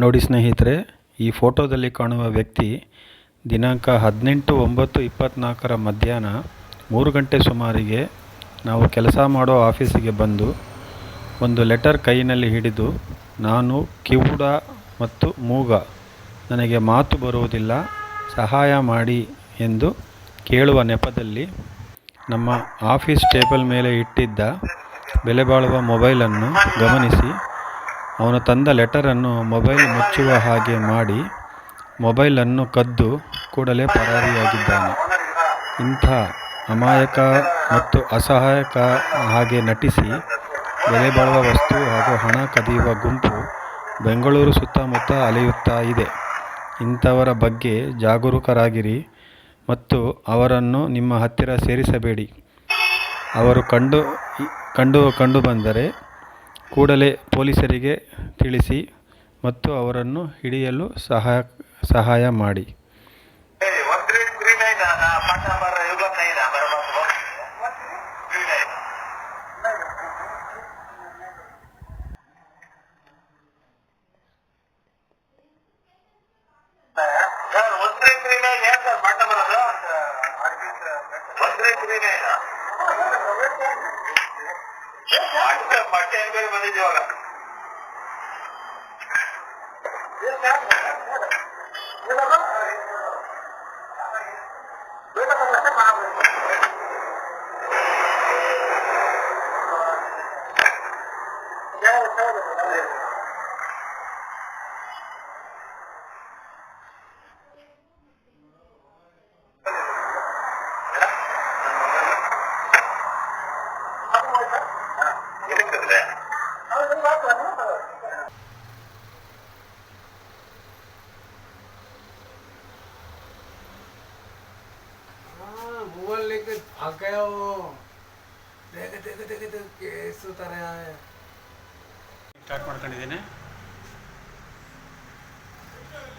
ನೋಡಿ ಸ್ನೇಹಿತರೆ, ಈ ಫೋಟೋದಲ್ಲಿ ಕಾಣುವ ವ್ಯಕ್ತಿ ದಿನಾಂಕ ಹದಿನೆಂಟು ಒಂಬತ್ತು ಇಪ್ಪತ್ತ್ನಾಲ್ಕರ ಮಧ್ಯಾಹ್ನ ಮೂರು ಗಂಟೆ ಸುಮಾರಿಗೆ ನಾವು ಕೆಲಸ ಮಾಡೋ ಆಫೀಸಿಗೆ ಬಂದು ಒಂದು ಲೆಟರ್ ಕೈಯಲ್ಲಿ ಹಿಡಿದು, ನಾನು ಕಿವುಡ ಮತ್ತು ಮೂಗ, ನನಗೆ ಮಾತು ಬರುವುದಿಲ್ಲ, ಸಹಾಯ ಮಾಡಿ ಎಂದು ಕೇಳುವ ನೆಪದಲ್ಲಿ ನಮ್ಮ ಆಫೀಸ್ ಟೇಬಲ್ ಮೇಲೆ ಇಟ್ಟಿದ್ದ ಬೆಲೆ ಬಾಳುವ ಮೊಬೈಲನ್ನು ಗಮನಿಸಿ ಅವನು ತಂದ ಲೆಟರನ್ನು ಮೊಬೈಲ್ ಮುಚ್ಚುವ ಹಾಗೆ ಮಾಡಿ ಮೊಬೈಲನ್ನು ಕದ್ದು ಕೂಡಲೇ ಪರಾರಿಯಾಗಿದ್ದಾನೆ. ಇಂಥ ಅಮಾಯಕ ಮತ್ತು ಅಸಹಾಯಕ ಹಾಗೆ ನಟಿಸಿ ಬೆಲೆ ಬಾಳುವ ವಸ್ತು ಹಾಗೂ ಹಣ ಕದಿಯುವ ಗುಂಪು ಬೆಂಗಳೂರು ಸುತ್ತಮುತ್ತ ಅಲೆಯುತ್ತಾ ಇದೆ. ಇಂಥವರ ಬಗ್ಗೆ ಜಾಗರೂಕರಾಗಿರಿ ಮತ್ತು ಅವರನ್ನು ನಿಮ್ಮ ಹತ್ತಿರ ಸೇರಿಸಬೇಡಿ. ಅವರು ಕಂಡು ಕಂಡು ಕಂಡು ಬಂದರೆ ಕೂಡಲೇ ಪೊಲೀಸರಿಗೆ ತಿಳಿಸಿ ಮತ್ತು ಅವರನ್ನು ಹಿಡಿಯಲು ಸಹಾಯ ಸಹಾಯ ಮಾಡಿ. मागच्या एन्क्वायरी मध्ये जेव्हा हाँ मोबाइल लेके भाग गया वो देख देख देख देख केस उतारे आए ಸ್ಟಾರ್ಟ್ ಮಾಡ್ಕೊಂಡಿದ್ದೀನಿ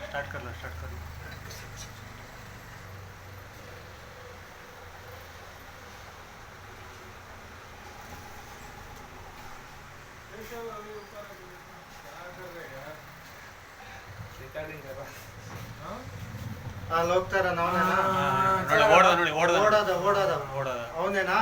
ಸ್ಟಾರ್ಟ್ ಕರ್ಲ ಸ್ಟಾರ್ಟ್ ಕರ್ಲ ಅಲ್ಲಿ ಹೋಗ್ತಾರ ಓಡೋದ ನೋಡಿ ಓಡೋದ. ಓಡೋದ ಓಡೋದ. ಅವನೇನಾ?